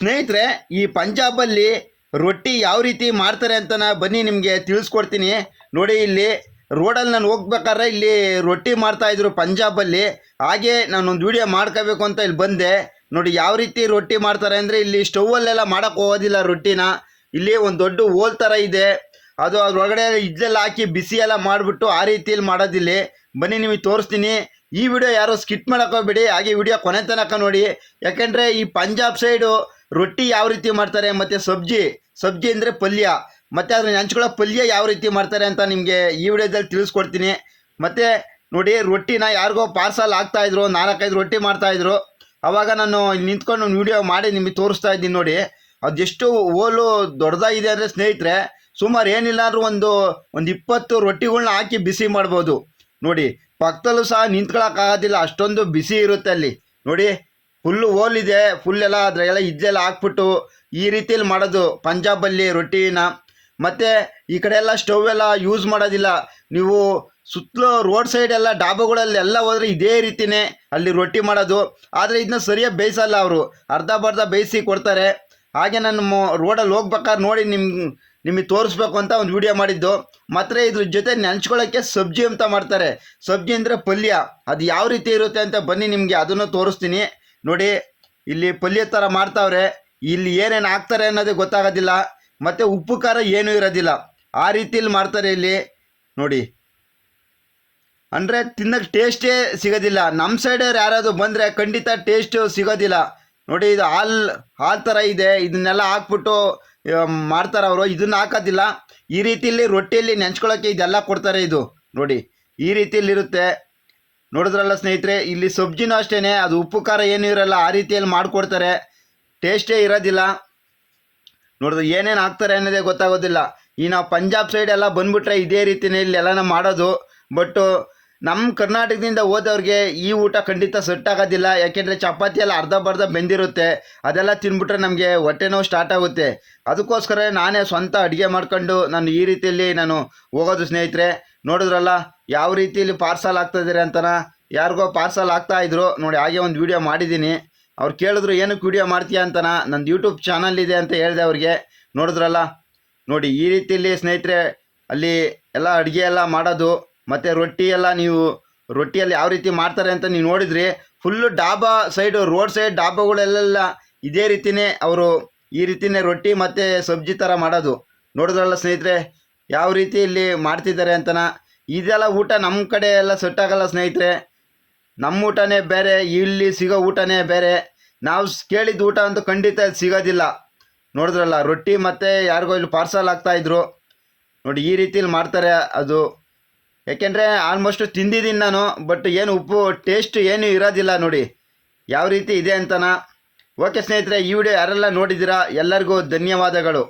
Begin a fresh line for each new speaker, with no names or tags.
ಸ್ನೇಹಿತರೆ, ಈ ಪಂಜಾಬಲ್ಲಿ ರೊಟ್ಟಿ ಯಾವ ರೀತಿ ಮಾಡ್ತಾರೆ ಅಂತ ನಾ ಬನ್ನಿ ನಿಮಗೆ ತಿಳಿಸ್ಕೊಡ್ತೀನಿ. ನೋಡಿ, ಇಲ್ಲಿ ರೋಡಲ್ಲಿ ನಾನು ಹೋಗ್ಬೇಕಾದ್ರೆ ಇಲ್ಲಿ ರೊಟ್ಟಿ ಮಾಡ್ತಾ ಇದ್ರು ಪಂಜಾಬಲ್ಲಿ. ಹಾಗೆ ನಾನೊಂದು ವಿಡಿಯೋ ಮಾಡ್ಕೋಬೇಕು ಅಂತ ಇಲ್ಲಿ ಬಂದೆ. ನೋಡಿ, ಯಾವ ರೀತಿ ರೊಟ್ಟಿ ಮಾಡ್ತಾರೆ ಅಂದರೆ ಇಲ್ಲಿ ಸ್ಟೌವಲ್ಲೆಲ್ಲ ಮಾಡೋಕ್ಕೆ ಹೋಗೋದಿಲ್ಲ ರೊಟ್ಟಿನ. ಇಲ್ಲಿ ಒಂದು ದೊಡ್ಡ ಹೋಲ್ ಥರ ಇದೆ. ಅದು ಅದರೊಳಗಡೆ ಇಡ್ಲೆಲ್ಲ ಹಾಕಿ ಬಿಸಿ ಎಲ್ಲ ಮಾಡಿಬಿಟ್ಟು ಆ ರೀತಿಯಲ್ಲಿ ಮಾಡೋದಿಲ್ಲ. ಬನ್ನಿ, ನಿಮಗೆ ತೋರಿಸ್ತೀನಿ. ಈ ವಿಡಿಯೋ ಯಾರು ಸ್ಕಿಟ್ ಮಾಡೋಕ್ಕೋಗ್ಬೇಡಿ ಹಾಗೆ ವಿಡಿಯೋ ಕೊನೆ ತನಕ ನೋಡಿ. ಯಾಕೆಂದರೆ ಈ ಪಂಜಾಬ್ ಸೈಡು ರೊಟ್ಟಿ ಯಾವ ರೀತಿ ಮಾಡ್ತಾರೆ ಮತ್ತು ಸಬ್ಜಿ ಸಬ್ಜಿ ಅಂದರೆ ಪಲ್ಯ. ಮತ್ತು ಅದ್ರ ಹಂಚ್ಕೊಳ್ಳೋ ಪಲ್ಯ ಯಾವ ರೀತಿ ಮಾಡ್ತಾರೆ ಅಂತ ನಿಮಗೆ ಈ ವಿಡಿಯೋದಲ್ಲಿ ತಿಳಿಸ್ಕೊಡ್ತೀನಿ. ಮತ್ತು ನೋಡಿ, ರೊಟ್ಟಿನ ಯಾರಿಗೋ ಪಾರ್ಸಲ್ ಆಗ್ತಾಯಿದ್ರು ನಾಲ್ಕೈದು ರೊಟ್ಟಿ ಮಾಡ್ತಾಯಿದ್ರು ಅವಾಗ ನಾನು ನಿಂತ್ಕೊಂಡು ವಿಡಿಯೋ ಮಾಡಿ ನಿಮಗೆ ತೋರಿಸ್ತಾ ಇದ್ದೀನಿ ನೋಡಿ. ಅದೆಷ್ಟು ಓಲು ದೊಡ್ಡದಾಗಿದೆ ಅಂದರೆ ಸ್ನೇಹಿತರೆ, ಸುಮಾರು ಏನಿಲ್ಲಾದ್ರೂ ಒಂದು ಒಂದು ಇಪ್ಪತ್ತು ರೊಟ್ಟಿಗಳ್ನ ಹಾಕಿ ಬಿಸಿ ಮಾಡ್ಬೋದು. ನೋಡಿ, ಪಕ್ಕದಲ್ಲೂ ಸಹ ನಿಂತ್ಕೊಳ್ಳೋಕ್ಕಾಗೋದಿಲ್ಲ ಅಷ್ಟೊಂದು ಬಿಸಿ ಇರುತ್ತೆ ಅಲ್ಲಿ. ನೋಡಿ ಫುಲ್ಲು ಓಲಿದೆ ಫುಲ್ ಎಲ್ಲ ಇದ್ದೆಲ್ಲ ಹಾಕ್ಬಿಟ್ಟು ಈ ರೀತಿಯಲ್ಲಿ ಮಾಡೋದು ಪಂಜಾಬಲ್ಲಿ ರೊಟ್ಟಿನ ಮತ್ತು ಈ ಕಡೆ ಎಲ್ಲ ಸ್ಟವ್ ಎಲ್ಲ ಯೂಸ್ ಮಾಡೋದಿಲ್ಲ. ನೀವು ಸುತ್ತಲೂ ರೋಡ್ ಸೈಡ್ ಎಲ್ಲ ಡಾಬಾಗಳಲ್ಲಿ ಎಲ್ಲ ಹೋದ್ರೆ ಇದೇ ರೀತಿನೇ ಅಲ್ಲಿ ರೊಟ್ಟಿ ಮಾಡೋದು. ಆದರೆ ಇದನ್ನ ಸರಿಯಾಗಿ ಬೇಯಿಸಲ್ಲ ಅವರು. ಅರ್ಧ ಬರ್ಧ ಬೇಯಿಸಿ ಕೊಡ್ತಾರೆ. ಹಾಗೆ ನಾನು ರೋಡಲ್ಲಿ ಹೋಗ್ಬೇಕಾದ್ರೆ ನೋಡಿ ನಿಮ್ಮ ನಿಮಗೆ ತೋರಿಸ್ಬೇಕು ಅಂತ ಒಂದು ವಿಡಿಯೋ ಮಾಡಿದ್ದು. ಮಾತ್ರ ಇದ್ರ ಜೊತೆ ನೆನ್ಸ್ಕೊಳ್ಳೋಕ್ಕೆ ಸಬ್ಜಿ ಅಂತ ಮಾಡ್ತಾರೆ. ಸಬ್ಜಿ ಅಂದರೆ ಪಲ್ಯ. ಅದು ಯಾವ ರೀತಿ ಇರುತ್ತೆ ಅಂತ ಬನ್ನಿ ನಿಮಗೆ, ಅದನ್ನು ತೋರಿಸ್ತೀನಿ. ನೋಡಿ, ಇಲ್ಲಿ ಪಲ್ಯ ಥರ ಮಾಡ್ತಾವ್ರೆ, ಇಲ್ಲಿ ಏನೇನು ಹಾಕ್ತಾರೆ ಅನ್ನೋದೇ ಗೊತ್ತಾಗೋದಿಲ್ಲ, ಮತ್ತು ಉಪ್ಪು ಖಾರ ಏನೂ ಇರೋದಿಲ್ಲ. ಆ ರೀತಿಯಲ್ಲಿ ಮಾಡ್ತಾರೆ ಇಲ್ಲಿ, ನೋಡಿ. ಅಂದರೆ ತಿನ್ನಕ್ಕೆ ಟೇಸ್ಟೇ ಸಿಗೋದಿಲ್ಲ. ನಮ್ಮ ಸೈಡವ್ರು ಯಾರಾದರೂ ಬಂದರೆ ಖಂಡಿತ ಟೇಸ್ಟು ಸಿಗೋದಿಲ್ಲ. ನೋಡಿ, ಇದು ಹಾಲ್ ಹಾಲ್ ಥರ ಇದೆ, ಇದನ್ನೆಲ್ಲ ಹಾಕ್ಬಿಟ್ಟು ಮಾಡ್ತಾರೆ ಅವರು. ಇದನ್ನ ಹಾಕೋದಿಲ್ಲ. ಈ ರೀತಿಯಲ್ಲಿ ರೊಟ್ಟಿಯಲ್ಲಿ ನೆಂಚ್ಕೊಳ್ಳೋಕ್ಕೆ ಇದೆಲ್ಲ ಕೊಡ್ತಾರೆ ಇದು. ನೋಡಿ, ಈ ರೀತಿಯಲ್ಲಿ ಇರುತ್ತೆ ನೋಡಿದ್ರಲ್ಲ ಸ್ನೇಹಿತರೆ, ಇಲ್ಲಿ ಸಬ್ಜಿನೂ ಅಷ್ಟೇ ಅದು ಉಪ್ಪು, ಖಾರ ಏನು ಇರಲ್ಲ, ಆ ರೀತಿಯಲ್ಲಿ ಮಾಡಿಕೊಡ್ತಾರೆ. ಟೇಸ್ಟೇ ಇರೋದಿಲ್ಲ. ನೋಡಿದ್ರೆ ಏನೇನು ಹಾಕ್ತಾರೆ ಅನ್ನೋದೇ ಗೊತ್ತಾಗೋದಿಲ್ಲ. ಈ ನಾವು ಪಂಜಾಬ್ ಸೈಡ್ ಎಲ್ಲ ಬಂದ್ಬಿಟ್ರೆ ಇದೇ ರೀತಿಯೇ ಇಲ್ಲಿ ಎಲ್ಲನ ಮಾಡೋದು. ಬಟ್ಟು ನಮ್ಮ ಕರ್ನಾಟಕದಿಂದ ಹೋದವ್ರಿಗೆ ಈ ಊಟ ಖಂಡಿತ ಸೆಟ್ ಆಗೋದಿಲ್ಲ ಯಾಕೆಂದರೆ ಚಪಾತಿ ಎಲ್ಲ ಅರ್ಧ ಬರ್ಧ ಬೆಂದಿರುತ್ತೆ. ಅದೆಲ್ಲ ತಿನ್ಬಿಟ್ರೆ ನಮಗೆ ಹೊಟ್ಟೆ ನೋವು ಸ್ಟಾರ್ಟ್ ಆಗುತ್ತೆ. ಅದಕ್ಕೋಸ್ಕರ ನಾನೇ ಸ್ವಂತ ಅಡುಗೆ ಮಾಡ್ಕೊಂಡು ನಾನು ಈ ರೀತಿಯಲ್ಲಿ ನಾನು ಹೋಗೋದು ಸ್ನೇಹಿತರೆ. ನೋಡಿದ್ರಲ್ಲ, ಯಾವ ರೀತಿಯಲ್ಲಿ ಪಾರ್ಸಲ್ ಆಗ್ತಾಯಿದ್ದೀರಿ ಅಂತನ? ಯಾರಿಗೋ ಪಾರ್ಸಲ್ ಆಗ್ತಾ ಇದ್ರು. ನೋಡಿ, ಹಾಗೆ ಒಂದು ವಿಡಿಯೋ ಮಾಡಿದ್ದೀನಿ. ಅವ್ರು ಕೇಳಿದ್ರು, ಏನಕ್ಕೆ ವಿಡಿಯೋ ಮಾಡ್ತೀಯಾ ಅಂತನ? ನಂದು ಯೂಟ್ಯೂಬ್ ಚಾನಲ್ ಇದೆ ಅಂತ ಹೇಳಿದೆ ಅವ್ರಿಗೆ. ನೋಡಿದ್ರಲ್ಲ, ನೋಡಿ, ಈ ರೀತಿಯಲ್ಲಿ ಸ್ನೇಹಿತರೆ, ಅಲ್ಲಿ ಎಲ್ಲ ಅಡುಗೆ ಎಲ್ಲ ಮಾಡೋದು, ಮತ್ತು ರೊಟ್ಟಿ ಎಲ್ಲ ನೀವು, ರೊಟ್ಟಿಯಲ್ಲಿ ಯಾವ ರೀತಿ ಮಾಡ್ತಾರೆ ಅಂತ ನೀವು ನೋಡಿದ್ರಿ. Full dhaba side road side ಡಾಬಾಗಳೆಲ್ಲ ಇದೇ ರೀತಿನೇ ಅವರು ಈ ರೀತಿನೇ ರೊಟ್ಟಿ ಮತ್ತು ಸಬ್ಜಿ ಥರ ಮಾಡೋದು. ನೋಡಿದ್ರಲ್ಲ ಸ್ನೇಹಿತರೆ ಯಾವ ರೀತಿ ಇಲ್ಲಿ ಮಾಡ್ತಿದ್ದಾರೆ ಅಂತನ? ಇದೆಲ್ಲ ಊಟ ನಮ್ಮ ಕಡೆ ಎಲ್ಲ ಸೆಟ್ಟಾಗಲ್ಲ ಸ್ನೇಹಿತರೆ. ನಮ್ಮ ಊಟನೇ ಬೇರೆ, ಇಲ್ಲಿ ಸಿಗೋ ಊಟನೇ ಬೇರೆ. ನಾವು ಕೇಳಿದ ಊಟ ಅಂತೂ ಖಂಡಿತ ಸಿಗೋದಿಲ್ಲ. ನೋಡಿದ್ರಲ್ಲ, ರೊಟ್ಟಿ ಮತ್ತು ಯಾರಿಗೋ ಇಲ್ಲಿ ಪಾರ್ಸಲ್ ಆಗ್ತಾಯಿದ್ರು ನೋಡಿ, ಈ ರೀತಿಲಿ ಮಾಡ್ತಾರೆ ಅದು. ಯಾಕೆಂದರೆ ಆಲ್ಮೋಸ್ಟ್ ತಿಂದಿದ್ದೀನಿ ನಾನು ಬಟ್ ಏನು ಉಪ್ಪು ಟೇಸ್ಟ್ ಏನು ಇರೋದಿಲ್ಲ ನೋಡಿ. ಯಾವ ರೀತಿ ಇದೆ ಅಂತನ? ಓಕೆ ಸ್ನೇಹಿತರೆ, ಈ ವಿಡಿಯೋ ಯಾರೆಲ್ಲ ನೋಡಿದ್ದೀರಾ, ಎಲ್ಲರಿಗೂ ಧನ್ಯವಾದಗಳು.